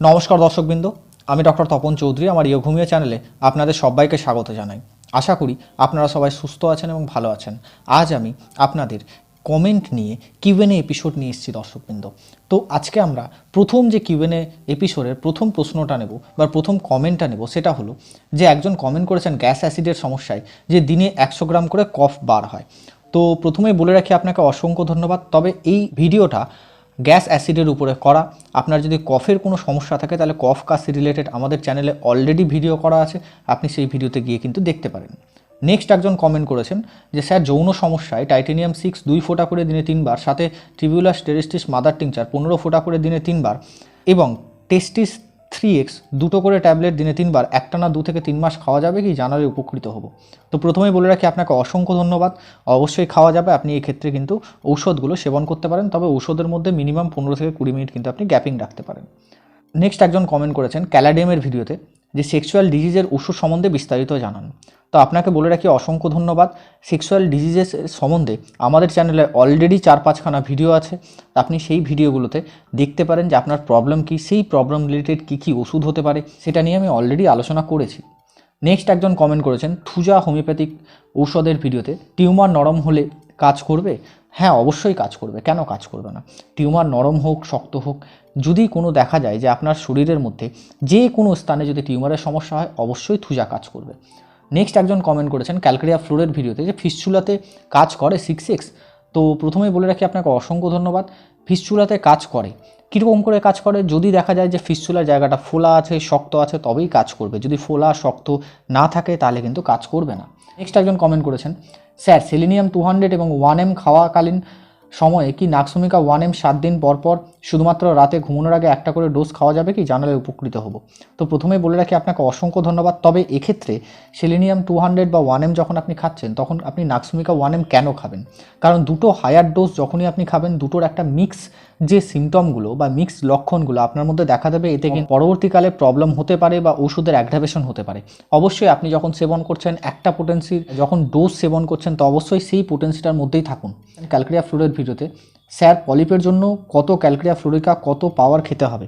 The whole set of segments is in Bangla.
নমস্কার দর্শকবৃন্দ, আমি ডক্টর তপন চৌধুরী, আমার ইয়োঘুমিয়া চ্যানেলে আপনাদের সবাইকে স্বাগত জানাই। আশা করি আপনারা সবাই সুস্থ আছেন এবং ভালো আছেন। আজ আমি আপনাদের কমেন্ট নিয়ে কিউএনএ এপিসোড নিয়ে এসেছি দর্শকবৃন্দ। তো আজকে আমরা প্রথম যে কিউএনএ এপিসোডের প্রথম প্রশ্নটা নেব বা প্রথম কমেন্টটা নেব সেটা হলো যে একজন কমেন্ট করেছেন গ্যাস অ্যাসিডের সমস্যায় যে দিনে একশো গ্রাম করে কফ বার হয়। তো প্রথমেই বলে রাখি আপনাকে অসংখ্য ধন্যবাদ। তবে এই ভিডিওটা গ্যাস অ্যাসিডের উপরে করা। আপনার যদি কফের কোনো সমস্যা থাকে, তাহলে কফ কাশি রিলেটেড আমাদের চ্যানেলে অলরেডি ভিডিও করা আছে। আপনি সেই ভিডিওতে গিয়ে কিন্তু দেখতে পারেন। নেক্সট একজন কমেন্ট করেছেন যে, স্যার, যৌন সমস্যায় টাইটেনিয়াম সিক্স দুই ফোঁটা করে দিনে তিনবার, সাথে ট্রিবিউলাস স্টেরিস্টিস মাদার টিংচার পনেরো ফোটা করে দিনে তিনবার এবং টেস্টিস থ্রি এক্স দুটো করে ট্যাবলেট দিনে তিনবার একটানা দু থেকে তিন মাস খাওয়া যাবে কি? জানালে উপকৃত হব। তো প্রথমেই বলে রাখি, আপনাকে অসংখ্য ধন্যবাদ। অবশ্যই খাওয়া যাবে, আপনি এই ক্ষেত্রে কিন্তু ঔষধগুলো সেবন করতে পারেন, তবে ঔষধের মধ্যে মিনিমাম পনেরো থেকে কুড়ি মিনিট কিন্তু আপনি গ্যাপিং রাখতে পারেন। নেক্সট একজন কমেন্ট করেছেন, ক্যালাডিয়ামের ভিডিওতে। যে সেক্সুয়াল ডিজিজের ওষুধ সম্বন্ধে বিস্তারিত জানান। তো আপনাকে বলে রাখি অসংখ্য ধন্যবাদ। সেক্সুয়াল ডিজিজেস সম্বন্ধে আমাদের চ্যানেলে অলরেডি চার পাঁচখানা ভিডিও আছে। আপনি সেই ভিডিওগুলোতে দেখতে পারেন যে আপনার প্রবলেম কী, সেই প্রবলেম রিলেটেড কী কী ওষুধ হতে পারে, সেটা নিয়ে আমি অলরেডি আলোচনা করেছি। নেক্সট একজন কমেন্ট করেছেন, থুজা হোমিওপ্যাথিক ঔষধের ভিডিওতে টিউমার নরম হলে কাজ করবে? হ্যাঁ অবশ্যই কাজ করবে। কেন কাজ করবে না? টিউমার নরম হোক, শক্ত হোক, যদি কোনো দেখা যায় যে আপনার শরীরের মধ্যে যে কোনো স্থানে যদি টিউমারের সমস্যা হয়, অবশ্যই থুজা কাজ করবে। নেক্সট একজন কমেন্ট করেছেন ক্যালকেরিয়া ফ্লোরের ভিডিওতে যে ফিসচুলাতে কাজ করে সিক্স এক্স তো প্রথমেই বলে রাখি আপনাকে অসংখ্য ধন্যবাদ। ফিসচুলাতে কাজ করে। কীরকম করে কাজ করে? যদি দেখা যায় যে ফিসচুলার জায়গাটা ফোলা আছে, শক্ত আছে, তবেই কাজ করবে। যদি ফোলা, শক্ত না থাকে, তাহলে কিন্তু কাজ করবে না। নেক্সট একজন কমেন্ট করেছেন স্যার সেলিনিয়াম টু হান্ড্রেড এবং ওয়ান এম খাওয়াকালীন সময়ে কি নাকসমিকা ওয়ান এম সাত দিন পর পর শুধুমাত্র রাতে ঘুমানোর আগে একটা করে ডোজ খাওয়া যাবে কি? জানালে উপকৃত হব। তো প্রথমেই বলে রাখি আপনাকে অসংখ্য ধন্যবাদ। তবে এক্ষেত্রে সেলিনিয়াম টু হান্ড্রেড বা ওয়ান এম যখন আপনি খাচ্ছেন, তখন আপনি নাকসুমিকা ওয়ান এম কেন খাবেন? কারণ দুটো হায়ার ডোজ যখনই আপনি খাবেন, দুটোর একটা মিক্স যে সিমটমগুলো বা মিক্স লক্ষণগুলো আপনার মধ্যে দেখা দেবে, এতে কিন্তু পরবর্তীকালে প্রবলেম হতে পারে বা ওষুধের অ্যাগ্রাভেশন হতে পারে। অবশ্যই আপনি যখন সেবন করছেন, একটা পোটেন্সির যখন ডোজ সেবন করছেন, তো অবশ্যই সেই পোটেন্সিটার মধ্যেই থাকুন। ক্যালকেরিয়া ফ্লোরের ভিডিওতে, স্যার পলিপের জন্য কত ক্যালকেরিয়া ফ্লোরিকা কত পাওয়ার খেতে হবে?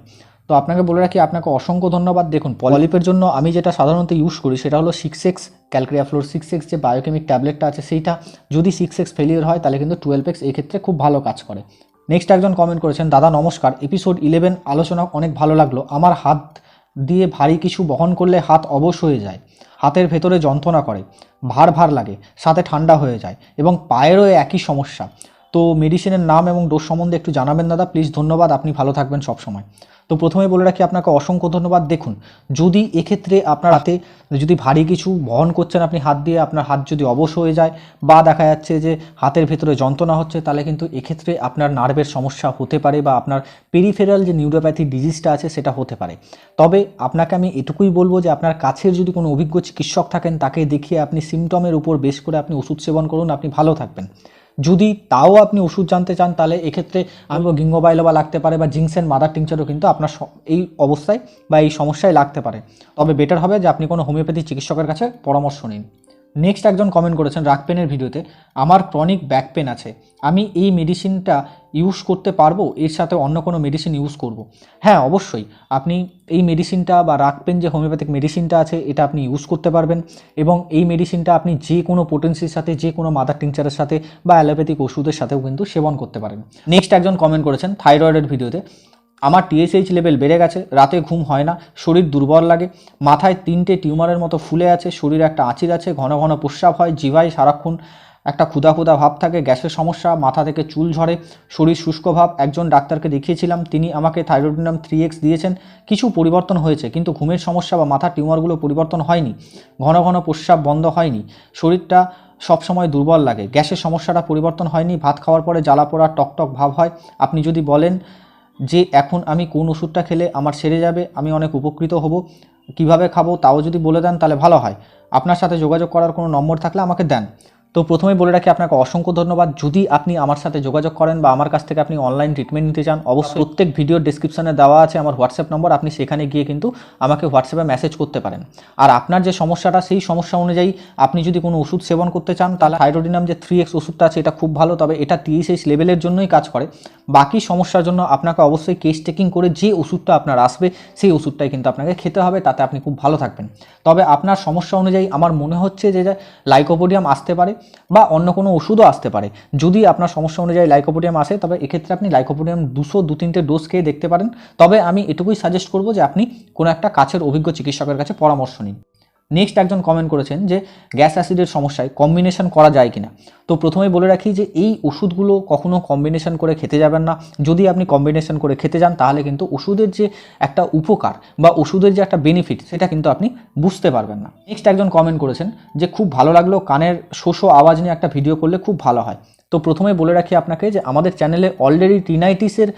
তো আপনাকে বলে রাখি, আপনাকে অসংখ্য ধন্যবাদ। দেখুন পলিপের জন্য আমি যেটা সাধারণত ইউজ করি, সেটা হলো six X calcarea fluor six X যে বায়োকেমিক ট্যাবলেটটা আছে, সেইটা যদি সিক্স এক্স ফেলিয়ার হয়, তাহলে কিন্তু টুয়েলভ এক্স এক্ষেত্রে খুব ভালো কাজ করে। নেক্সট একজন কমেন্ট করেছেন, দাদা, নমস্কার। এপিসোড ইলেভেন আলোচনা অনেক ভালো লাগল। আমার হাত দিয়ে ভারী কিছু বহন করলে হাত অবশ হয়ে যায়। হাতের ভেতরে যন্ত্রণা করে। ভার ভার লাগে। সাথে ঠান্ডা হয়ে যায় এবং পায়েরও একই সমস্যা। তো মেডিসিনের নাম এবং ডোজ সম্বন্ধে একটু জানাবেন, দাদা? প্লিজ ধন্যবাদ। আপনি ভালো থাকবেন সবসময়। তো প্রথমে বলে রাখি, আপনাকে অসংখ্য ধন্যবাদ। দেখুন, যদি এক্ষেত্রে আপনার হাতে যদি ভারী কিছু বহন করছেন, আপনি হাত দিয়ে আপনার হাত যদি অবশ হয়ে যায় বা দেখা যাচ্ছে যে হাতের ভেতরে যন্ত্রণা হচ্ছে, তাহলে কিন্তু এক্ষেত্রে আপনার নার্ভের সমস্যা হতে পারে বা আপনার পেরিফেরাল যে নিউরোপ্যাথি ডিজিজটা আছে, সেটা হতে পারে। তবে আপনাকে আমি এটুকুই বলব যে, আপনার কাছের যদি কোনো অভিজ্ঞ চিকিৎসক থাকেন, তাকে দেখিয়ে আপনি সিমটমের উপর বেশ করে আপনি ওষুধ সেবন করুন, আপনি ভালো থাকবেন। যদি তাও আপনি ওষুধ জানতে চান, তাহলে এক্ষেত্রে আমি গিঙ্গো বাইলোবা লাগতে পারে বা জিংসেন মাদার টিংচারও কিন্তু আপনার এই অবস্থায় বা এই সমস্যায় লাগতে পারে। তবে বেটার হবে যে আপনি কোনো হোমিওপ্যাথি চিকিৎসকের কাছে পরামর্শ নিন। নেক্সট একজন কমেন্ট করেছেন রাগ পেনের ভিডিওতে, আমার ক্রনিক ব্যাক পেন আছে, আমি এই মেডিসিনটা ইউজ করতে পারব? এর সাথে অন্য কোনো মেডিসিন ইউজ করব? হ্যাঁ অবশ্যই। আপনি এই মেডিসিনটা বা রাগ পেন যে হোমিওপ্যাথিক মেডিসিনটা আছে, এটা আপনি ইউজ করতে পারবেন এবং এই মেডিসিনটা আপনি যে কোনো পোটেন্সির সাথে, যে কোনো মাদার টিংচারের সাথে বা অ্যালোপ্যাথিক ওষুধের সাথেও কিন্তু সেবন করতে পারেন। নেক্সট একজন কমেন্ট করেছেন থাইরয়েডের ভিডিওতে আমার টিএসএইচ লেভেল বেড়ে গেছে, রাতে ঘুম হয় না, শরীর দুর্বল লাগে, মাথায় তিনটে টিউমারের মতো ফুলে আছে, শরীরে একটা আঁচির আছে, ঘন ঘন প্রস্রাব হয়, জিভায় সারাক্ষণ একটা ক্ষুধা ক্ষুধা ভাব থাকে, গ্যাসের সমস্যা, মাথা থেকে চুল ঝরে, শরীর শুষ্ক ভাব। একজন ডাক্তারকে দেখিয়েছিলাম, তিনি আমাকে থাইরয়েডিনাম থ্রি এক্স দিয়েছেন। কিছু পরিবর্তন হয়েছে, কিন্তু ঘুমের সমস্যা বা মাথার টিউমারগুলো পরিবর্তন হয়নি, ঘন ঘন প্রস্রাব বন্ধ হয়নি, শরীরটা সবসময় দুর্বল লাগে, গ্যাসের সমস্যাটা পরিবর্তন হয়নি, ভাত খাওয়ার পরে জ্বালা পোড়া, টকটক ভাব হয়। আপনি যদি বলেন যে এখন আমি কোন ওষুধটা খেলে আমার সেরে যাবে, আমি অনেক উপকৃত হব, কীভাবে খাব, তাও যদি বলে দেন তাহলে ভালো হয়। আপনার সাথে যোগাযোগ করার কোনো নম্বর থাকলে আমাকে দেন। তো প্রথমে বলে রাখি আপনাকে অসংখ্য ধন্যবাদ। যদি আপনি আমার সাথে যোগাযোগ করেন বা আমার কাছ থেকে আপনি অনলাইন ট্রিটমেন্ট নিতে চান অবশ্যই প্রত্যেক ভিডিওর ডিসক্রিপশনে দেওয়া আছে আমার হোয়াটসঅ্যাপ নম্বর আপনি সেখানে গিয়ে কিন্তু আমাকে হোয়াটসঅ্যাপে মেসেজ করতে পারেন। আর আপনার যে সমস্যাটা সেই সমস্যা অনুযায়ী আপনি যদি কোনো ওষুধ সেবন করতে চান তাহলে থাইরোডিনাম যে থ্রি এক্স ওষুধটা আছে এটা খুব ভালো তবে এটা তিরিশ এইচ লেভেলের জন্যই কাজ করে। বাকি সমস্যার জন্য আপনাকে অবশ্যই কেস টেকিং করে যে ওষুধটা আপনার আসবে সেই ওষুধটাই কিন্তু আপনাকে খেতে হবে তাতে আপনি খুব ভালো থাকবেন। তবে আপনার সমস্যা অনুযায়ী আমার মনে হচ্ছে যে যে লাইকোপোডিয়াম আসতে পারে। বা অন্য কোনো ওষুধও আসতে পারে। যদি আপনার সমস্যা অনুযায়ী লাইকোপোডিয়াম আসে, তবে এক্ষেত্রে আপনি লাইকোপোডিয়াম দুশো দু তিনটে ডোজ খেয়ে দেখতে পারেন। তবে আমি এটুকুই সাজেস্ট করব যে আপনি কোনো একটা কাছের অভিজ্ঞ চিকিৎসকের কাছে পরামর্শ নিন। নেক্সট একজন কমেন্ট করেছেন যে গ্যাস অ্যাসিডের সমস্যায় কম্বিনেশন করা যায় কিনা। তো প্রথমে বলে রাখি যে, এই ওষুধগুলো কখনো কম্বিনেশন করে খেতে যাবেন না। যদি আপনি কম্বিনেশন করে খেতে যান, তাহলে কিন্তু ওষুধের যে একটা উপকার বা ওষুধের যে একটা বেনিফিট সেটা কিন্তু আপনি বুঝতে পারবেন না। নেক্সট একজন কমেন্ট করেছেন যে, খুব ভালো লাগল কানের শোষো আওয়াজ নিয়ে একটা ভিডিও করলে খুব ভালো হয়। তো প্রথমে বলে রাখি আপনাকে যে আমাদের চ্যানেলে অলরেডি টিনাইটিসের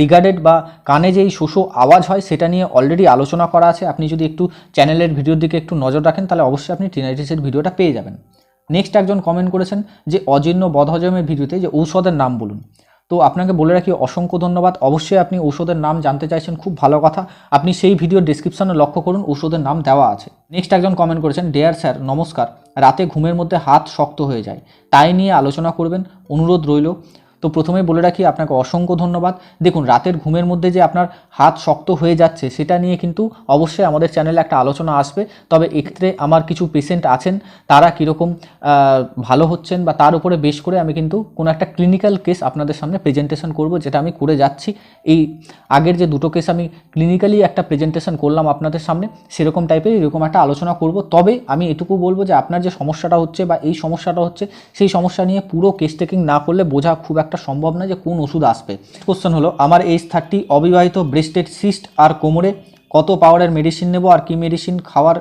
রিগার্ডেড বা কানে যেই শোষো আওয়াজ হয়, সেটা নিয়ে অলরেডি আলোচনা করা আছে। আপনি যদি একটু চ্যানেলের ভিডিওর দিকে একটু নজর রাখেন, তাহলে অবশ্যই আপনি টিনাইটিসের ভিডিওটা পেয়ে যাবেন। নেক্সট একজন কমেন্ট করেছেন যে অজীর্ণ বদহজমের ভিডিওতে যে ঔষধের নাম বলুন। তো আপনাকে বলে রাখি, অসংখ্য ধন্যবাদ। অবশ্যই আপনি ঔষধের নাম জানতে চাইছেন, খুব ভালো কথা। আপনি সেই ভিডিওর ডিসক্রিপশনে লক্ষ্য করুন, ঔষধের নাম দেওয়া আছে। নেক্সট একজন কমেন্ট করেছেন ডেয়ার স্যার নমস্কার। রাতে ঘুমের মধ্যে হাত শক্ত হয়ে যায়। তাই নিয়ে আলোচনা করবেন। অনুরোধ রইল। তো প্রথমে বলে রাখি আপনাকে অসংখ্য ধন্যবাদ। দেখুন, রাতের ঘুমের মধ্যে যে আপনার হাত শক্ত হয়ে যাচ্ছে, সেটা নিয়ে কিন্তু অবশ্যই আমাদের চ্যানেলে একটা আলোচনা আসবে। তবে এক্ষেত্রে আমার কিছু পেশেন্ট আছেন, তারা কীরকম ভালো হচ্ছেন বা তার উপরে বেশ করে আমি কিন্তু কোনো একটা ক্লিনিক্যাল কেস আপনাদের সামনে প্রেজেন্টেশন করব, যেটা আমি করে যাচ্ছি। এই আগের যে দুটো কেস আমি ক্লিনিক্যালি একটা প্রেজেন্টেশন করলাম আপনাদের সামনে, সেরকম টাইপের এরকম একটা আলোচনা করব। তবে আমি এটুকু বলব যে আপনার যে সমস্যাটা হচ্ছে বা এই সমস্যাটা হচ্ছে, সেই সমস্যা নিয়ে পুরো কেস টেকিং না করলে বোঝা খুব একটা সম্ভব না যে কোন ওষুধ আসবে। কোশ্চেন হলো, আমার এইচ থার্টি অবিবাহিত ব্রেস্টেড সিস্ট আর কোমরে কত পাওয়ারের মেডিসিন নেব আর কি মেডিসিন খাওয়ার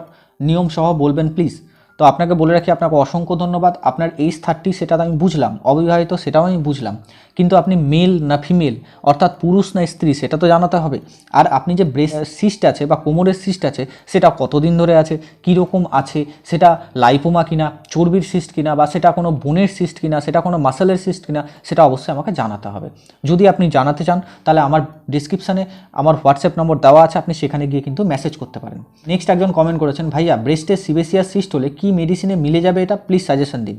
নিয়ম সহ বলবেন প্লিজ তো আপনাকে বলে রাখি, আপনাকে অসংখ্য ধন্যবাদ। আপনার এইচ থার্টি সেটা আমি বুঝলাম, অবিবাহিত সেটাও আমি বুঝলাম। কিন্তু আপনি মেল না ফিমেল অর্থাৎ পুরুষ না স্ত্রী, সেটা তো জানাতে হবে। আর আপনি যে ব্রেস্ট সিস্ট আছে বা কোমরের সিস্ট আছে, সেটা কতদিন ধরে আছে, কীরকম আছে, সেটা লাইপোমা কিনা, চর্বির সিস্ট কিনা, বা সেটা কোনো বোনের সিস্ট কিনা, সেটা কোনো মাসেলের সিস্ট কিনা, সেটা অবশ্যই আমাকে জানাতে হবে। যদি আপনি জানাতে চান, তাহলে আমার ডিসক্রিপশানে আমার হোয়াটসঅ্যাপ নম্বর দেওয়া আছে, আপনি সেখানে গিয়ে কিন্তু মেসেজ করতে পারেন। নেক্সট একজন কমেন্ট করেছেন, ভাইয়া ব্রেস্টের সিবেসিয়ার সিস্ট হলে কী মেডিসিনে মিলে যাবে এটা? প্লিজ সাজেশন দিন।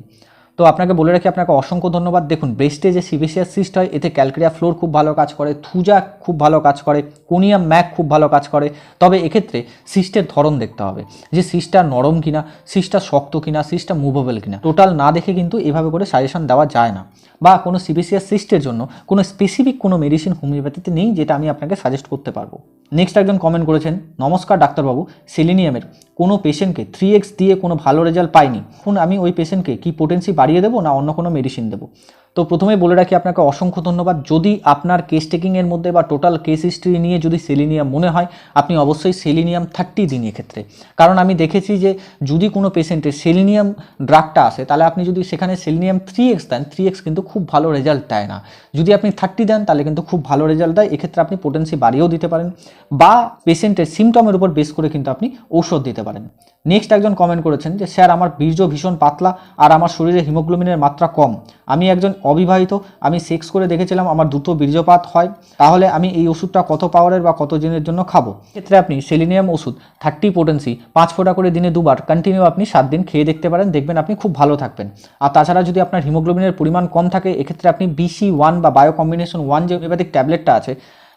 তো আপনাকে বলে রাখি, আপনাকে অসংখ্য ধন্যবাদ। দেখুন ব্রেস্টে যে সিবিসিয়াস সিস্ট হয়, এতে ক্যালকেরিয়া ফ্লোর খুব ভালো কাজ করে থুজা খুব ভালো কাজ করে কোনিয়াম ম্যাক খুব ভালো কাজ করে। তবে এক্ষেত্রে সিস্টের ধরন দেখতে হবে, যে সিস্টটা নরম কিনা সিস্টটা শক্ত কিনা সিস্টটা মুভেবল কিনা। টোটাল না দেখে কিন্তু এভাবে করে সাজেশন দেওয়া যায় না। বা কোনো সিবিসিয়াস সিস্টের জন্য কোনো স্পেসিফিক কোনো মেডিসিন হোমিওপ্যাথিতে নেই, যেটা আমি আপনাকে সাজেস্ট করতে পারব। নেক্সট একজন কমেন্ট করেছেন, নমস্কার ডাক্তারবাবু সেলিনিয়ামের কোনো পেশেন্টকে থ্রি এক্স দিয়ে কোনো ভালো রেজাল্ট পাইনি। এখন আমি ওই পেশেন্টকে কি পোটেন্সি বাড়িয়ে দেবো না অন্য কোনো মেডিসিন দেবো? তো প্রথমেই বলে রাখি আপনাকে অসংখ্য ধন্যবাদ। যদি আপনার কেস টেকিংয়ের মধ্যে বা টোটাল কেস হিস্ট্রি নিয়ে যদি সেলিনিয়াম মনে হয়, আপনি অবশ্যই সেলিনিয়াম থার্টি দিন এক্ষেত্রে। কারণ আমি দেখেছি যে যদি কোনো পেশেন্টের সেলিনিয়াম ড্রাগটা আসে, তাহলে আপনি যদি সেখানে selenium three X then three X কিন্তু খুব ভালো রেজাল্ট দেয় না। যদি আপনি থার্টি দেন, তাহলে কিন্তু খুব ভালো রেজাল্ট দেয়। এক্ষেত্রে আপনি পোটেন্সি বাড়িয়েও দিতে পারেন বা পেশেন্টের সিমটমের উপর বেস করে কিন্তু আপনি ঔষধ দিতে পারেন। নেক্সট একজন কমেন্ট করেছেন যে, স্যার, আমার বীর্য ভীষণ পাতলা আর আমার শরীরে হিমোগ্লোবিনের মাত্রা কম। আমি একজন অবিবাহিত, আমি সেক্স করে দেখেছিলাম, আমার দ্রুত বীর্যপাত হয়, তাহলে আমি এই ওষুধটা কত পাওয়ারের বা কত দিনের জন্য খাব? ক্ষেত্রে আপনি সেলিনিয়াম ওষুধ থার্টি পোটেন্সি পাঁচ ফোঁটা করে দিনে দুবার কন্টিনিউ আপনি সাত দিন খেয়ে দেখতে পারেন, দেখবেন আপনি খুব ভালো থাকবেন। আর তাছাড়া যদি আপনার হিমোগ্লোবিনের পরিমাণ কম থাকে, এক্ষেত্রে আপনি বিসি ওয়ান বা বায়ো কম্বিনেশন ওয়ান যে হোমিওপ্যাথিক ট্যাবলেটটা আছে,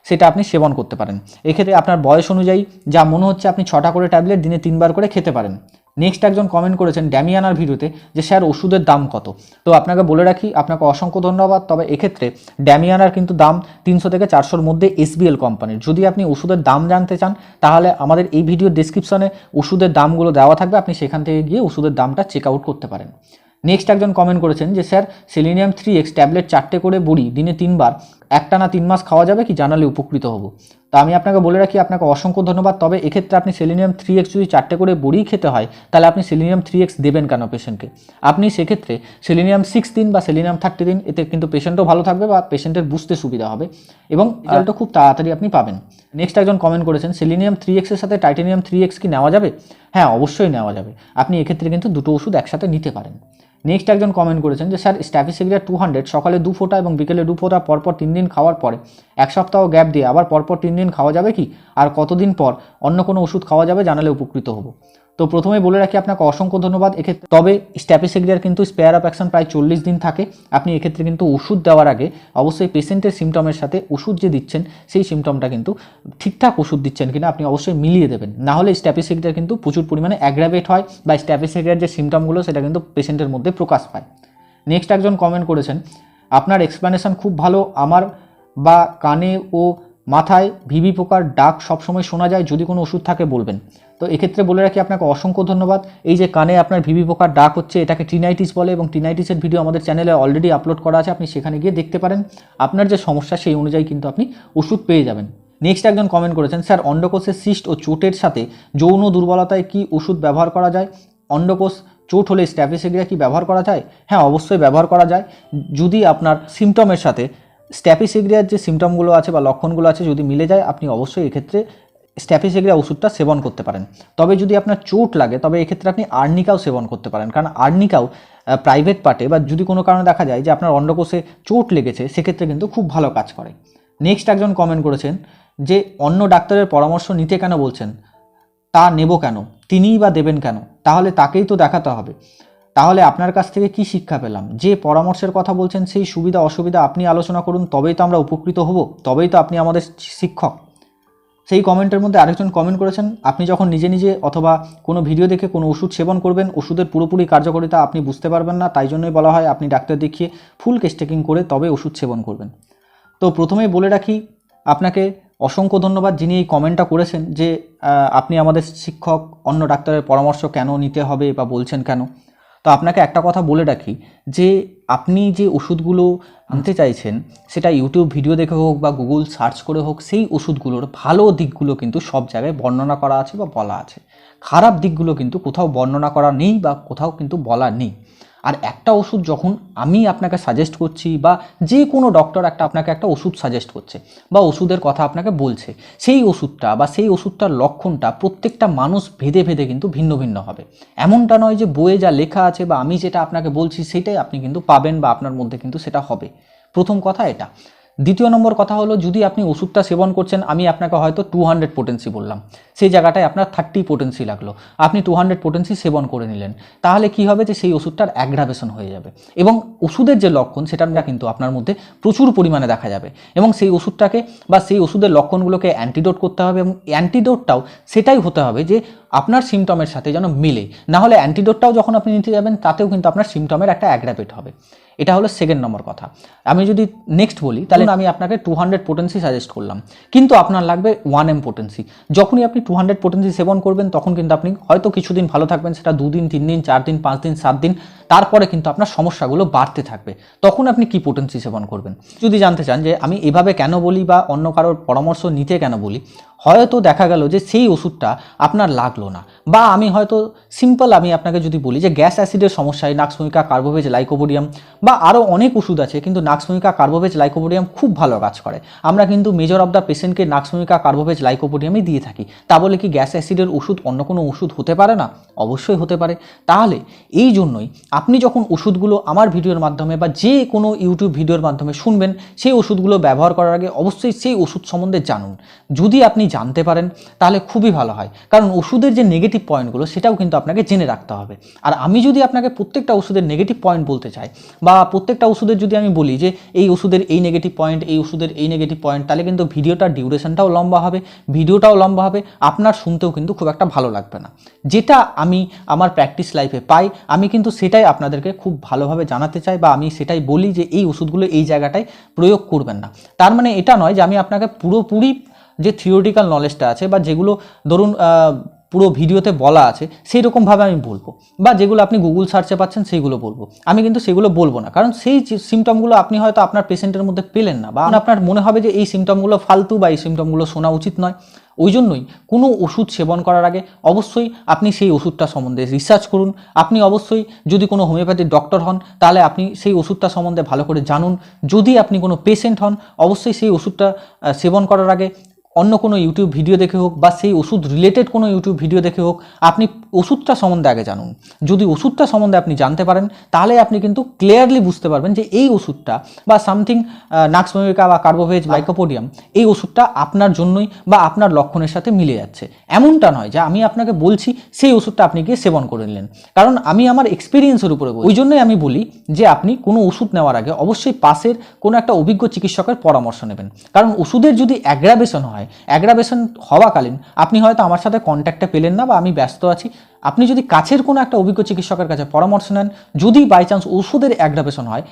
সেটা আপনি সেবন করতে পারেন। এক্ষেত্রে আপনার বয়স অনুযায়ী যা মনে হচ্ছে আপনি ছটা করে ট্যাবলেট দিনে তিনবার করে খেতে পারেন। নেক্সট একজন কমেন্ট করেছেন ড্যামিয়ানার ভিডিওতে যে, স্যার, ওষুধের দাম কত? তো আপনাকে বলে রাখি, আপনাকে অসংখ্য ধন্যবাদ। তবে এক্ষেত্রে ড্যামিয়ানার কিন্তু দাম তিনশো থেকে চারশোর মধ্যে এসবিএল কোম্পানির। যদি আপনি ওষুধের দাম জানতে চান, তাহলে আমাদের এই ভিডিওর ডিসক্রিপশনে ওষুধের দামগুলো দেওয়া থাকবে। আপনি সেখান থেকে গিয়ে ওষুধের দামটা চেক আউট করতে পারেন। নেক্সট একজন কমেন্ট করেছেন যে, sir selenium three X tablet চারটে করে বড়ি, দিনে তিনবার। একটা না তিন মাস খাওয়া যাবে কি? জানালে উপকৃত হব। তা আমি আপনাকে বলে রাখি, আপনাকে অসংখ্য ধন্যবাদ। তবে এক্ষেত্রে আপনি সেলিনিয়াম থ্রি এক্স যদি চারটে করে বড়ি খেতে হয়, তাহলে আপনি সেলিনিয়াম থ্রি এক্স দেবেন কেন পেশেন্টকে আপনি সেক্ষেত্রে সেলিনিয়াম সিক্স দিন বা সেলিনিয়াম থার্টি দিন, এতে কিন্তু পেশেন্টও ভালো থাকবে বা পেশেন্টের বুঝতে সুবিধা হবে এবং রেজাল্টও খুব তাড়াতাড়ি আপনি পাবেন। নেক্সট একজন কমেন্ট করেছেন সেলিনিয়াম থ্রি এক্সের সাথে টাইটেনিয়াম থ্রি এক্স কি নেওয়া যাবে? হ্যাঁ অবশ্যই নেওয়া যাবে। আপনি এক্ষেত্রে কিন্তু দুটো ওষুধ একসাথে নিতে পারেন। নেক্সট একজন কমেন্ট করেছেন যে, স্যার স্ট্যাফিসেগ্রিয়া টু হান্ড্রেড সকালে দু ফোঁটা এবং বিকেলে দু ফোঁটা, পরপর তিন দিন খাওয়ার পরে। এক সপ্তাহ গ্যাপ দিয়ে, আবার পরপর তিন দিন খাওয়া যাবে কি? আর কতদিন পর? অন্য কোনো ওষুধ খাওয়া যাবে? জানালে উপকৃত হব। তো প্রথমে বলে রাখি আপনাকে অসংখ্য ধন্যবাদ। এক্ষেত্রে তবে স্ট্যাপিসেগ্রিয়ার কিন্তু স্পেয়ার অফ অ্যাকশন প্রায় চল্লিশ দিন থাকে। আপনি এক্ষেত্রে কিন্তু ওষুধ দেওয়ার আগে অবশ্যই পেশেন্টের সিমটমের সাথে ওষুধ যে দিচ্ছেন, সেই সিমটমটা কিন্তু ঠিকঠাক ওষুধ দিচ্ছেন কিনা আপনি অবশ্যই মিলিয়ে দেবেন। না হলে স্ট্যাপিসেগ্রিয়ার কিন্তু প্রচুর পরিমাণে অ্যাগ্রাভেট হয় বা স্ট্যাপিসেগ্রিয়ার যে সিমটমগুলো সেটা কিন্তু পেশেন্টের মধ্যে প্রকাশ পায়। নেক্সট একজন কমেন্ট করেছেন, আপনার এক্সপ্লানেশন খুব ভালো। আমার বা কানে ও মাথায় ভিভি পোকার ডাক সবসময় শোনা যায়। যদি কোনো ওষুধ থাকে বলবেন। তো এক্ষেত্রে বলে রাখি আপনাকে অসংখ্য ধন্যবাদ। এই যে কানে আপনার ভিভি পোকার ডাক হচ্ছে, এটাকে টিনাইটিস বলে এবং টিনাইটিসের ভিডিও আমাদের চ্যানেলে অলরেডি আপলোড করা আছে, আপনি সেখানে গিয়ে দেখতে পারেন। আপনার যে সমস্যা সেই অনুযায়ী কিন্তু আপনি ওষুধ পেয়ে যাবেন। নেক্সট একজন কমেন্ট করেছেন, স্যার, অন্ডকোষের সিস্ট ও চোটের সাথে যৌন দুর্বলতায় কি ওষুধ ব্যবহার করা যায়? অন্ডকোষ চোট হলে স্ট্যাফিসেগ্রিয়া কি ব্যবহার করা যায়? হ্যাঁ অবশ্যই ব্যবহার করা যায়। যদি আপনার সিমটমের সাথে স্ট্যাপিসেগ্রিয়ার যে সিমটমগুলো আছে বা লক্ষণগুলো আছে যদি মিলে যায়, আপনি অবশ্যই এক্ষেত্রে স্ট্যাপিসেগ্রিয়া ওষুধটা সেবন করতে পারেন। তবে যদি আপনার চোট লাগে, তবে এক্ষেত্রে আপনি আর্নিকাও সেবন করতে পারেন। কারণ আর্নিকাও প্রাইভেট পার্টে বা যদি কোনো কারণে দেখা যায় যে আপনার অন্ডকোষে চোট লেগেছে, সেক্ষেত্রে কিন্তু খুব ভালো কাজ করে। নেক্সট একজন কমেন্ট করেছেন যে, অন্য ডাক্তারের পরামর্শ নিতে কেন বলছেন? তা নেব কেন? তিনিই বা দেবেন কেন? তাহলে তাকেই তো দেখাতে হবে। তাহলে আপনার কাছ থেকে কি শিক্ষা পেলাম? যে পরামর্শের কথা বলছেন, সেই সুবিধা অসুবিধা আপনি আলোচনা করুন, তবেই তো আমরা উপকৃত হব, তবেই তো আপনি আমাদের শিক্ষক। সেই কমেন্টের মধ্যে আরেকজন কমেন্ট করেছেন, আপনি যখন নিজে নিজে অথবা কোনো ভিডিও দেখে কোনো ওষুধ সেবন করবেন, ওষুধের পুরোপুরি কার্যকারিতা আপনি বুঝতে পারবেন না, তাই জন্যই বলা হয় আপনি ডাক্তার দেখিয়ে ফুল কেস্টেকিং করে তবে ওষুধ সেবন করবেন। তো প্রথমেই বলে রাখি, আপনাকে অসংখ্য ধন্যবাদ যিনি এই কমেন্টটা করেছেন যে আপনি আমাদের শিক্ষক, অন্য ডাক্তারের পরামর্শ কেন নিতে হবে বা বলছেন কেন। তো আপনাকে একটা কথা বলে রাখি যে আপনি যে ওষুধগুলো আনতে চাইছেন, সেটা ইউটিউব ভিডিও দেখে হোক বা গুগল সার্চ করে হোক, সেই ওষুধগুলোর ভালো দিকগুলো কিন্তু সব জায়গায় বর্ণনা করা আছে বা বলা আছে। খারাপ দিকগুলো কিন্তু কোথাও বর্ণনা করা নেই বা কোথাও কিন্তু বলা নেই। আর একটা ওষুধ যখন আমি আপনাকে সাজেস্ট করছি বা যে কোনো ডক্টর একটা আপনাকে একটা ওষুধ সাজেস্ট করছে বা ওষুধের কথা আপনাকে বলছে, সেই ওষুধটা বা সেই ওষুধটার লক্ষণটা প্রত্যেকটা মানুষ ভেদে ভেদে কিন্তু ভিন্ন ভিন্ন হবে। এমনটা নয় যে বইয়ে যা লেখা আছে বা আমি যেটা আপনাকে বলছি সেটাই আপনি কিন্তু পাবেন বা আপনার মধ্যে কিন্তু সেটা হবে। প্রথম কথা এটা। দ্বিতীয় নম্বর কথা হলো, যদি আপনি ওষুধটা সেবন করছেন, আমি আপনাকে হয়তো টু হান্ড্রেড পোটেন্সি বললাম। সেই জায়গাটায় আপনার থার্টি পোটেন্সি লাগল। আপনি টু হান্ড্রেড পোটেন্সি সেবন করে নিলেন। তাহলে কি হবে যে সেই ওষুধটার অ্যাগ্রাভেশন হয়ে যাবে। এবং ওষুধের যে লক্ষণ, সেটা কিন্তু আপনার মধ্যে প্রচুর পরিমাণে দেখা যাবে। এবং সেই ওষুধটাকে বা সেই ওষুধের লক্ষণগুলোকে অ্যান্টিডোট করতে হবে এবং অ্যান্টিডোটটাও সেটাই হতে হবে যে আপনার সিমটমের সাথে যেন মিলে। না হলে অ্যান্টিডোটটাও যখন আপনি নিতে যাবেন, তাতেও কিন্তু আপনার সিমটমের একটা অ্যাগ্রাভেট হবে। এটা হলো সেকেন্ড নম্বর কথা। আমি যদি নেক্সট বলি, তাহলে আমি আপনাকে টু হান্ড্রেড পোটেন্সি সাজেস্ট করলাম। কিন্তু আপনার লাগবে ওয়ান এম পোটেন্সি যখনই আপনি টু হান্ড্রেড পোটেন্সি সেবন করবেন, তখন কিন্তু আপনি হয়তো কিছুদিন ভালো থাকবেন, সেটা দুদিন তিন দিন চার দিন পাঁচ দিন সাত দিন তারপরে কিন্তু আপনার সমস্যাগুলো বাড়তে থাকবে। তখন আপনি কি পোটেন্সি সেবন করবেন? যদি জানতে চান যে আমি এভাবে কেন বলি বা অন্য কারোর পরামর্শ নিতে কেন বলি হয়তো দেখা গেল যে সেই ওষুধটা আপনার লাগল না। বা আমি হয়তো সিম্পল আমি আপনাকে যদি বলি যে গ্যাস অ্যাসিডের সমস্যায় নাক্সমিকা কার্বোভেজ লাইকোবোডিয়াম বা আরও অনেক ওষুধ আছে, কিন্তু নাক্সমিকা কার্বোভেজ লাইকোবোডিয়াম খুব ভালো কাজ করে। আমরা কিন্তু মেজর অফ দ্য পেশেন্টকে নাক্সমিকা কার্বোভেজ লাইকোবোডিয়ামই দিয়ে থাকি। তা বলে কি গ্যাস অ্যাসিডের ওষুধ অন্য কোনো ওষুধ হতে পারে না? অবশ্যই হতে পারে। তাহলে এই জন্যই আপনি যখন ওষুধগুলো আমার ভিডিওর মাধ্যমে বা যে কোনো ইউটিউব ভিডিওর মাধ্যমে শুনবেন, সেই ওষুধগুলো ব্যবহার করার আগে অবশ্যই সেই ওষুধ সম্বন্ধে জানুন। যদি আপনি জানতে পারেন, তাহলে খুবই ভালো হয়। কারণ ওষুধের যে নেগেটিভ পয়েন্টগুলো সেটাও কিন্তু আপনাকে জেনে রাখতে হবে। আর আমি যদি আপনাকে প্রত্যেকটা ওষুধের নেগেটিভ পয়েন্ট বলতে চাই, বা প্রত্যেকটা ওষুধের যদি আমি বলি যে, এই ওষুধের এই নেগেটিভ পয়েন্ট এই ওষুধের এই নেগেটিভ পয়েন্ট তাহলে কিন্তু ভিডিওটার ডিউরেশনটাও লম্বা হবে, ভিডিওটাও লম্বা হবে, আপনার শুনতেও কিন্তু খুব একটা ভালো লাগবে না। যেটা আমি আমার প্র্যাকটিস লাইফে পাই, আমি কিন্তু সেটাই আপনাদেরকে খুব ভালোভাবে জানাতে চাই, বা আমি সেটাই বলি যে, এই ওষুধগুলো এই জায়গাটায় প্রয়োগ করবেন না। তার মানে এটা নয় যে, আমি আপনাকে পুরোপুরি যে থিওরিটিক্যাল নলেজটা আছে বা যেগুলো ধরুন পুরো ভিডিওতে বলা আছে সেই রকমভাবে আমি বলব। বা যেগুলো আপনি গুগল সার্চে পাচ্ছেন সেইগুলো বলব। আমি কিন্তু সেগুলো বলব না। কারণ সেই সিমটমগুলো আপনি হয়তো আপনার পেশেন্টের মধ্যে পেলেন না বা আপনার মনে হবে যে এই সিমটমগুলো ফালতু বা এই সিমটমগুলো শোনা উচিত নয়। ওই জন্যই কোনো ওষুধ সেবন করার আগে অবশ্যই আপনি সেই ওষুধটা সম্বন্ধে রিসার্চ করুন। আপনি অবশ্যই যদি কোনো হোমিওপ্যাথির ডক্টর হন তাহলে আপনি সেই ওষুধটা সম্বন্ধে ভালো করে জানুন। যদি আপনি কোনো পেশেন্ট হন অবশ্যই সেই ওষুধটা সেবন করার আগে অন্য কোনো ইউটিউব ভিডিও দেখে হোক বা সেই ওষুধ রিলেটেড কোনো ইউটিউব ভিডিও দেখে হোক আপনি ওষুধটা সম্বন্ধে আগে জানুন। যদি ওষুধটা সম্বন্ধে আপনি জানতে পারেন তাহলে আপনি কিন্তু ক্লিয়ারলি বুঝতে পারবেন যে এই ওষুধটা বা সামথিং নাক্সমমিকা বা কার্বোভেজ লাইকোপোডিয়াম এই ওষুধটা আপনার জন্যই বা আপনার লক্ষণের সাথে মিলে যাচ্ছে। এমনটা নয় যে আমি আপনাকে বলছি সেই ওষুধটা আপনি গিয়ে সেবন করে নিলেন। কারণ আমি আমার এক্সপিরিয়েন্সের উপরে ওই জন্যই আমি বলি যে আপনি কোনো ওষুধ নেওয়ার আগে অবশ্যই পাশের কোনো একটা অভিজ্ঞ চিকিৎসকের পরামর্শ নেবেন। কারণ ওষুধের যদি অ্যাগ্রাবেশন হয় অ্যাগ্রাবেশন হওয়াকালীন আপনি হয়তো আমার সাথে কন্ট্যাক্টে পেলেন না বা আমি ব্যস্ত আছি। আপনি যদি কাছের কোনো একটা অভিজ্ঞ চিকিৎসকের কাছে পরামর্শ নেন, যদি বাই চান্স ওষুধের অ্যাগ্রাবেশন হয়,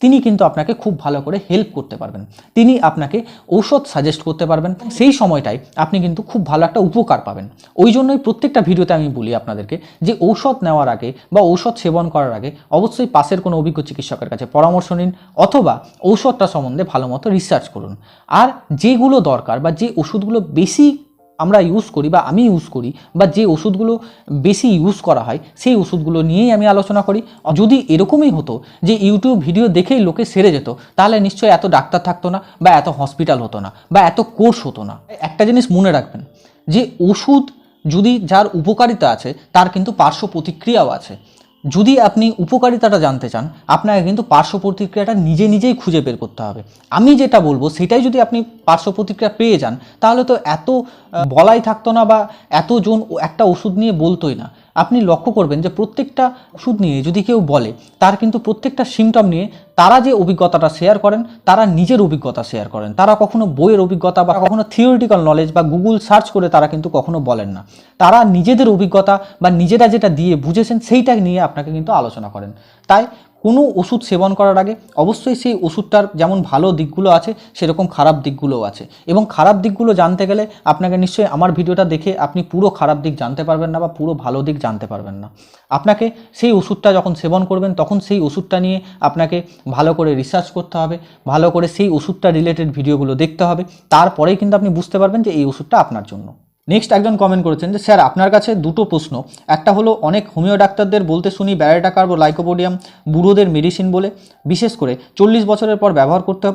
তিনি কিন্তু আপনাকে খুব ভালো করে হেল্প করতে পারবেন। তিনি আপনাকে ঔষধ সাজেস্ট করতে পারবেন। সেই সময়টায় আপনি কিন্তু খুব ভালো একটা উপকার পাবেন। ওই জন্যই প্রত্যেকটা ভিডিওতে আমি বলি আপনাদেরকে যে ঔষধ নেওয়ার আগে বা ঔষধ সেবন করার আগে অবশ্যই পাশের কোনো অভিজ্ঞ চিকিৎসকের কাছে পরামর্শ নিন অথবা ঔষধটা সম্বন্ধে ভালো মতো রিসার্চ করুন। আর যেগুলো দরকার বা যে ওষুধগুলো বেশি আমরা ইউজ করি বা আমি ইউজ করি বা যে ওষুধগুলো বেশি ইউজ করা হয়, সেই ওষুধগুলো নিয়েই আমি আলোচনা করি। যদি এরকমই হতো যে ইউটিউব ভিডিও দেখেই লোকে সেরে যেত, তাহলে নিশ্চয়ই এত ডাক্তার থাকতো না বা এত হসপিটাল হতো না বা এত কোর্স হতো না। একটা জিনিস মনে রাখবেন, যে ওষুধ যদি যার উপকারিতা আছে, তার কিন্তু পার্শ্ব প্রতিক্রিয়াও আছে। যদি আপনি উপকারিতাটা জানতে চান, আপনাকে কিন্তু পার্শ্ব প্রতিক্রিয়াটা নিজে নিজেই খুঁজে বের করতে হবে। আমি যেটা বলব, সেটাই যদি আপনি পার্শ্ব প্রতিক্রিয়া পেয়ে যান, তাহলে তো এত বলাই থাকতো না বা এতজন একটা ওষুধ নিয়ে বলতোই না। আপনি লক্ষ্য করবেন যে প্রত্যেকটা ওষুধ নিয়ে যদি কেউ বলে, তার কিন্তু প্রত্যেকটা সিমটম নিয়ে তারা যে অভিজ্ঞতাটা শেয়ার করেন, তারা নিজের অভিজ্ঞতা শেয়ার করেন। তারা কখনো বইয়ের অভিজ্ঞতা বা কখনো থিওরিটিক্যাল নলেজ বা গুগল সার্চ করে তারা কিন্তু কখনো বলেন না। তারা নিজেদের অভিজ্ঞতা বা নিজেরা যেটা দিয়ে বুঝেছেন, সেইটা নিয়ে আপনাকে কিন্তু আলোচনা করেন। তাই কোনো ওষুধ সেবন করার আগে অবশ্যই সেই ওষুধটার যেমন ভালো দিকগুলো আছে, সেরকম খারাপ দিকগুলোও আছে। এবং খারাপ দিকগুলো জানতে গেলে আপনাকে নিশ্চয়ই আমার ভিডিওটা দেখে আপনি পুরো খারাপ দিক জানতে পারবেন না বা পুরো ভালো দিক জানতে পারবেন না। আপনাকে সেই ওষুধটা যখন সেবন করবেন, তখন সেই ওষুধটা নিয়ে আপনাকে ভালো করে রিসার্চ করতে হবে, ভালো করে সেই ওষুধটা রিলেটেড ভিডিওগুলো দেখতে হবে। তারপরেই কিন্তু আপনি বুঝতে পারবেন যে এই ওষুধটা আপনার জন্য। নেক্সট একজন কমেন্ট করেছেন যে, স্যার, আপনার কাছে দুটো প্রশ্ন। একটা হলো, অনেক হোমিও ডাক্তারদের বলতে শুনি ব্যারেটা কার্বো লাইকোপোডিয়াম বুড়োদের মেডিসিন বলে। বিশেষ করে চল্লিশ বছরের পর ব্যবহার করতে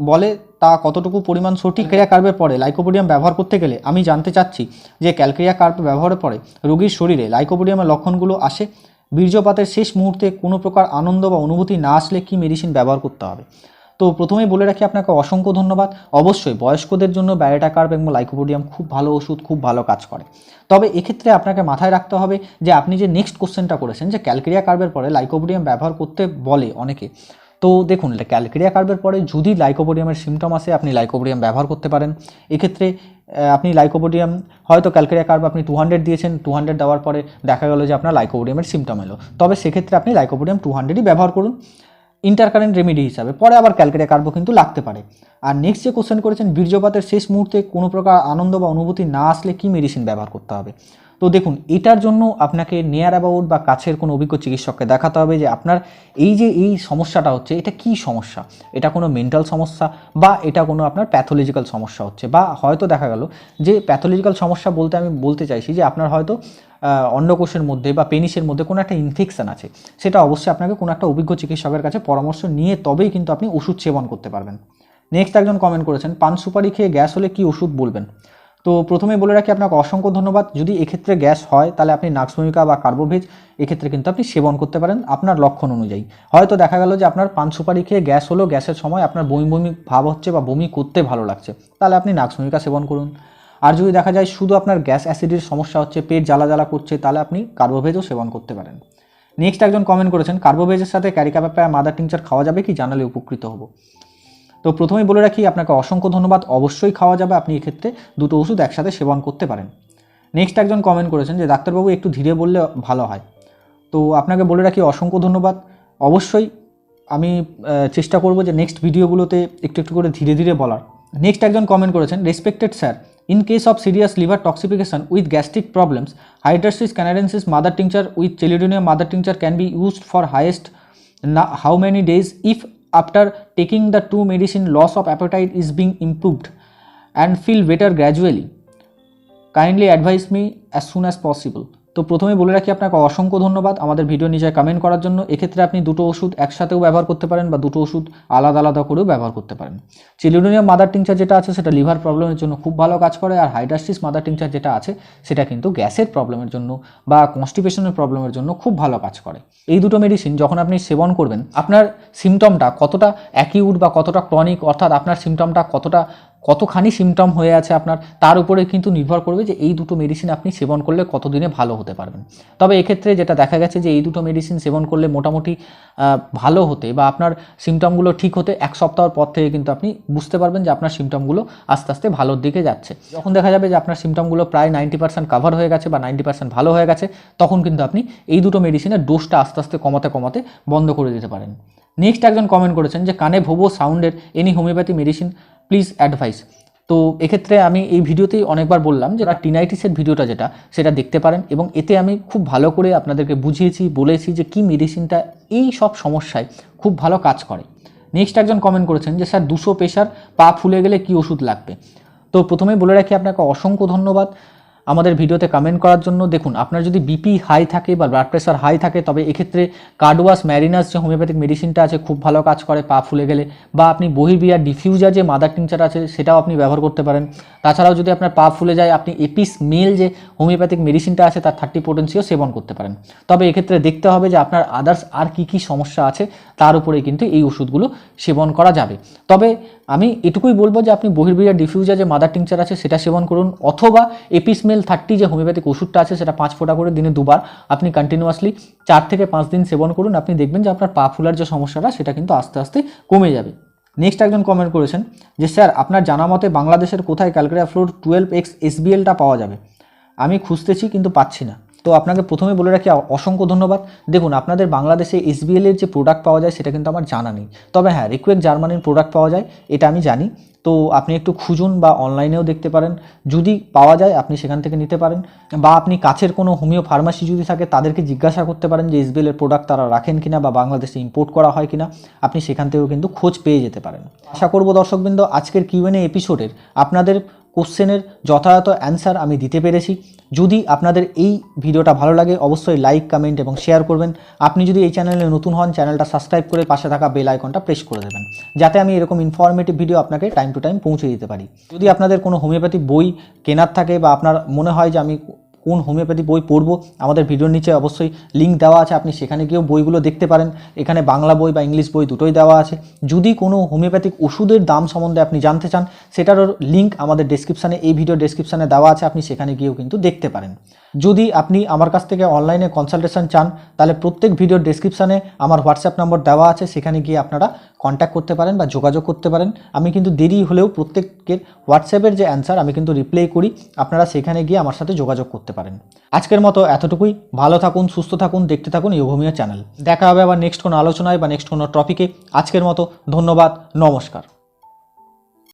বলে, তা কতটুকু পরিমাণ সঠিক ক্রিয়া কার্বের পরে লাইকোপোডিয়াম ব্যবহার করতে গেলে আমি জানতে চাচ্ছি যে ক্যালক্রিয়া কার্ব ব্যবহারের পরে রোগীর শরীরে লাইকোপোডিয়ামের লক্ষণগুলো আসে। বীর্যপাতের শেষ মুহূর্তে কোনো প্রকার আনন্দ বা অনুভূতি না আসলে কি মেডিসিন ব্যবহার করতে হবে? তো প্রথমেই বলে রাখি আপনাকে অসংখ্য ধন্যবাদ। অবশ্যই বয়স্কদের জন্য ব্যারেটা কার্ব এবং লাইকোপোডিয়াম খুব ভালো ওষুধ, খুব ভালো কাজ করে। তবে এক্ষেত্রে আপনাকে মাথায় রাখতে হবে যে আপনি যে নেক্সট কোশ্চেনটা করেছেন যে ক্যালকেরিয়া কার্বের পরে লাইকোপোডিয়াম ব্যবহার করতে বলে অনেকে। তো দেখুন ক্যালকেরিয়া কার্বের পরে যদি লাইকোপোডিয়ামের সিমটম আসে, আপনি লাইকোপোডিয়াম ব্যবহার করতে পারেন। এক্ষেত্রে আপনি লাইকোপোডিয়াম, হয়তো ক্যালকেরিয়া কার্ব আপনি টু হান্ড্রেড দিয়েছেন টু হান্ড্রেড দেওয়ার পরে দেখা গেলো যে আপনার লাইকোপোডিয়ামের সিমটম এলো। তবে সেক্ষেত্রে আপনি লাইকোপোডিয়াম টু হান্ড্রেডই ব্যবহার করুন। ইন্টারকারেন্ট রেমেডি হিসাবে। পরে আবার ক্যালকেরিয়া কার্বো কিন্তু লাগতে পারে। আর নেক্সট যে কোশ্চেন করেছেন, বীর্যপাতের শেষ মুহূর্তে কোনো প্রকার আনন্দ বা অনুভূতি না আসলে কি মেডিসিন ব্যবহার করতে হবে? তো দেখুন, এটার জন্য আপনাকে নিয়ার অ্যাবাউট বা কাছের কোনো অভিজ্ঞ চিকিৎসককে দেখাতে হবে যে আপনার এই যে এই সমস্যাটা হচ্ছে, এটা কি সমস্যা? এটা কোনো মেন্টাল সমস্যা বা এটা কোনো আপনার প্যাথোলজিক্যাল সমস্যা হচ্ছে? বা হয়তো দেখা গেল যে প্যাথোলজিক্যাল সমস্যা বলতে আমি বলতে চাইছি যে আপনার হয়তো অন্ডকোষের মধ্যে বা পেনিসের মধ্যে কোনো একটা ইনফেকশন আছে। সেটা অবশ্যই আপনাকে কোনো একটা অভিজ্ঞ চিকিৎসকের কাছে পরামর্শ নিয়ে তবেই কিন্তু আপনি ওষুধ সেবন করতে পারবেন। নেক্সট একজন কমেন্ট করেছেন, পান সুপারি খেয়ে গ্যাস হলে কি ওষুধ বলবেন? তো প্রথমে বলে রাখি আপনাকে অসংখ্য ধন্যবাদ। যদি এক্ষেত্রে গ্যাস হয়, তাহলে আপনি নাক্সভূমিকা বা কার্বোভেজ এক্ষেত্রে কিন্তু আপনি সেবন করতে পারেন আপনার লক্ষণ অনুযায়ী। হয়তো দেখা গেল যে আপনার পান সুপারি খেয়ে গ্যাস হলো, গ্যাসের সময় আপনার বমি বমি ভাব হচ্ছে বা বমি করতে ভালো লাগছে, তাহলে আপনি নাক্সভূমিকা সেবন করুন। আর যদি দেখা যায় শুধু আপনার গ্যাস অ্যাসিডের সমস্যা হচ্ছে, পেট জ্বালা জ্বালা করছে, তাহলে আপনি কার্বোভেজও সেবন করতে পারেন। নেক্সট একজন কমেন্ট করেছেন, কার্বোভেজের সাথে ক্যারিকা পেপার মাদার টিংচার খাওয়া যাবে কি? জানালে উপকৃত হব। তো প্রথমেই বলে রাখি, আপনাকে অসংখ্য ধন্যবাদ। অবশ্যই খাওয়া যাবে। আপনি এক্ষেত্রে দুটো ওষুধ একসাথে সেবন করতে পারেন। নেক্সট একজন কমেন্ট করেছেন যে, ডাক্তারবাবু, একটু ধীরে বললে ভালো হয়। তো আপনাকে বলে রাখি, অসংখ্য ধন্যবাদ। অবশ্যই আমি চেষ্টা করব যে নেক্সট ভিডিওগুলোতে একটু একটু করে ধীরে ধীরে বলার। নেক্সট একজন কমেন্ট করেছেন respected sir in case of serious liver toxification with gastric problems hydrastis canadensis mother tincture with chelidonium mother tincture can be used for highest how many days if after taking the two medicine loss of appetite is being improved and feel better gradually. Kindly advise me as soon as possible. তো প্রথমে বলে রাখি আপনাকে অসংখ্য ধন্যবাদ আমাদের ভিডিও নিচে কমেন্ট করার জন্য। এক্ষেত্রে আপনি দুটো ওষুধ একসাথেও ব্যবহার করতে পারেন বা দুটো ওষুধ আলাদা আলাদা করেও ব্যবহার করতে পারেন। চিলিডোনিয়াম মাদার টিংচার যেটা আছে সেটা লিভার প্রবলেমের জন্য খুব ভালো কাজ করে, আর হাইড্রাস্টিস মাদার টিংচার যেটা আছে সেটা কিন্তু গ্যাসের প্রবলেমের জন্য বা কনস্টিপেশনের প্রবলেমের জন্য খুব ভালো কাজ করে। এই দুটো মেডিসিন যখন আপনি সেবন করবেন, আপনার সিমটমটা কতটা অ্যাকিউট বা কতটা ক্রনিক অর্থাৎ আপনার সিমটমটা কতটা কতখানি সিমটম হয়ে আছে আপনার, তার উপরে কিন্তু নির্ভর করবে যে এই দুটো মেডিসিন আপনি সেবন করলে কতদিনে ভালো হতে পারবেন। তবে এক্ষেত্রে যেটা দেখা গেছে যে এই দুটো মেডিসিন সেবন করলে মোটামুটি ভালো হতে বা আপনার সিমটমগুলো ঠিক হতে এক সপ্তাহের পর থেকে কিন্তু আপনি বুঝতে পারবেন যে আপনার সিমটমগুলো আস্তে আস্তে ভালোর দিকে যাচ্ছে। যখন দেখা যাবে যে আপনার সিমটমগুলো প্রায় নাইনটি পার্সেন্ট কাভার হয়ে গেছে বা নাইনটি পার্সেন্ট ভালো হয়ে গেছে, তখন কিন্তু আপনি এই দুটো মেডিসিনের ডোজটা আস্তে আস্তে কমাতে কমাতে বন্ধ করে দিতে পারেন। নেক্সট একজন কমেন্ট করেছেন যে কানে ভোবো সাউন্ডের any homeopathy medicine please advise তো এক্ষেত্রে আমি এই ভিডিওতেই অনেকবার বললাম যে টিনাইটিসের ভিডিওটা যেটা সেটা দেখতে পারেন এবং এতে আমি খুব ভালো করে আপনাদেরকে বুঝিয়েছি বলেছি যে কি মেডিসিনটা এই সব সমস্যায় খুব ভালো কাজ করে। নেক্সট একজন কমেন্ট করেছেন যে স্যার দুশো প্রেশার পা ফুলে গেলে কি ওষুধ লাগবে? তো প্রথমেই বলে রাখি আপনাকে অসংখ্য ধন্যবাদ। আমাদের ভিডিওতে কমেন্ট করার জন্য দেখুন, আপনার যদি বিপি হাই থাকে বা ব্লাড প্রেশার হাই থাকে, তবে এক্ষেত্রে কার্ডওয়াস ম্যারিনাস যে হোমিওপ্যাথিক মেডিসিনটা আছে, খুব ভালো কাজ করে, পা ফুলে গেলে। বা আপনি বহির্বিয়ার ডিফিউজার যে মাদার টিংচার আছে, সেটাও আপনি ব্যবহার করতে পারেন। তাছাড়াও যদি আপনার পা ফুলে যায়, আপনি এপিস মেল যে হোমিওপ্যাথিক মেডিসিনটা আছে, তার থার্টি পোটেন্সিও সেবন করতে পারেন। তবে এক্ষেত্রে দেখতে হবে যে আপনার আদার্স আর কি কি সমস্যা আছে, তার উপরে কিন্তু এই ওষুধগুলো সেবন করা যাবে। তবে আমি এটুকুই বলব যে আপনি বহির্বিয়ার ডিফিউজার যে মাদার টিংচার আছে, সেটা সেবন করুন, অথবা এপিসমেল থার্টি যে হোমিওপ্যাথিক ওষুধটা আছে, সেটা পাঁচ ফোঁটা করে দিনে দুবার আপনি কন্টিনিউয়াসলি চার থেকে পাঁচ দিন সেবন করুন, আপনি দেখবেন যে আপনার পা ফুলার যে সমস্যাটা, সেটা কিন্তু আস্তে আস্তে কমে যাবে। নেক্সট একজন কমেন্ট করেছেন যে, স্যার, আপনার জানা মতে বাংলাদেশের কোথায় ক্যালকাটা ফ্লোর টুয়েলভ এক্স এসবিএলটা পাওয়া যাবে? আমি খুঁজতেছি কিন্তু পাচ্ছি না। তো আপনাকে প্রথমে বলে রাখি অসংখ্য ধন্যবাদ। দেখুন, আপনাদের বাংলাদেশে এসবিএল এর যে প্রোডাক্ট পাওয়া যায়, সেটা কিন্তু আমার জানা নেই। তবে হ্যাঁ রিকুয়েক জার্মানির প্রোডাক্ট পাওয়া যায়, এটা আমি জানি। তো আপনি একটু খুঁজুন বা অনলাইনেও দেখতে পারেন। যদি পাওয়া যায়, আপনি সেখান থেকে নিতে পারেন। বা আপনি কাছের কোনো হোমিও ফার্মাসি যদি থাকে, তাদেরকে জিজ্ঞাসা করতে পারেন যে এসবিএল এর প্রোডাক্ট তারা রাখেন কিনা বা বাংলাদেশে ইম্পোর্ট করা হয় কিনা। আপনি সেখান থেকেও কিন্তু খোঁজ পেয়ে যেতে পারেন। আশা করব দর্শকবৃন্দ, আজকের কিউএনএ এপিসোডের আপনাদের কোশ্চেনের যথাযথ অ্যান্সার আমি দিতে পেরেছি। যদি আপনাদের এই ভিডিওটা ভালো লাগে, অবশ্যই লাইক কমেন্ট এবং শেয়ার করবেন। আপনি যদি এই চ্যানেলে নতুন হন চ্যানেলটা সাবস্ক্রাইব করে পাশে থাকা বেল আইকনটা প্রেস করে দেবেন, যাতে আমি এরকম ইনফরমেটিভ ভিডিও আপনাকে টাইম টু টাইম পৌঁছে দিতে পারি। যদি আপনাদের কোনো হোমিওপ্যাথি বই কেনার থাকে বা আপনার মনে হয় যে আমি কোন হোমিওপ্যাথি বই পড়ব, আমাদের ভিডিওর নিচে অবশ্যই লিঙ্ক দেওয়া আছে, আপনি সেখানে গিয়েও বইগুলো দেখতে পারেন। এখানে বাংলা বই বা ইংলিশ বই দুটোই দেওয়া আছে। যদি কোনো হোমিওপ্যাথিক ওষুধের দাম সম্বন্ধে আপনি জানতে চান, সেটারও লিঙ্ক আমাদের ডেসক্রিপশানে এই ভিডিও ডেসক্রিপশানে দেওয়া আছে, আপনি সেখানে গিয়েও কিন্তু দেখতে পারেন। যদি আপনি আমার কাছ থেকে অনলাইনে কনসালটেশন চান, তাহলে প্রত্যেক ভিডিওর ডেসক্রিপশানে আমার হোয়াটসঅ্যাপ নম্বর দেওয়া আছে, সেখানে গিয়ে আপনারা কন্ট্যাক্ট করতে পারেন বা যোগাযোগ করতে পারেন। আমি কিন্তু দেরি হলেও প্রত্যেকের হোয়াটসঅ্যাপের যে অ্যান্সার আমি কিন্তু রিপ্লাই করি, আপনারা সেখানে গিয়ে আমার সাথে যোগাযোগ করতে পারেন। আজকের মতো এতটুকুই। ভালো থাকুন, সুস্থ থাকুন, দেখতে থাকুন ইয়োভূমিয়া চ্যানেল দেখা হবে আবার নেক্সট কোনো আলোচনায় বা নেক্সট কোনো টপিকে আজকের মতো ধন্যবাদ, নমস্কার।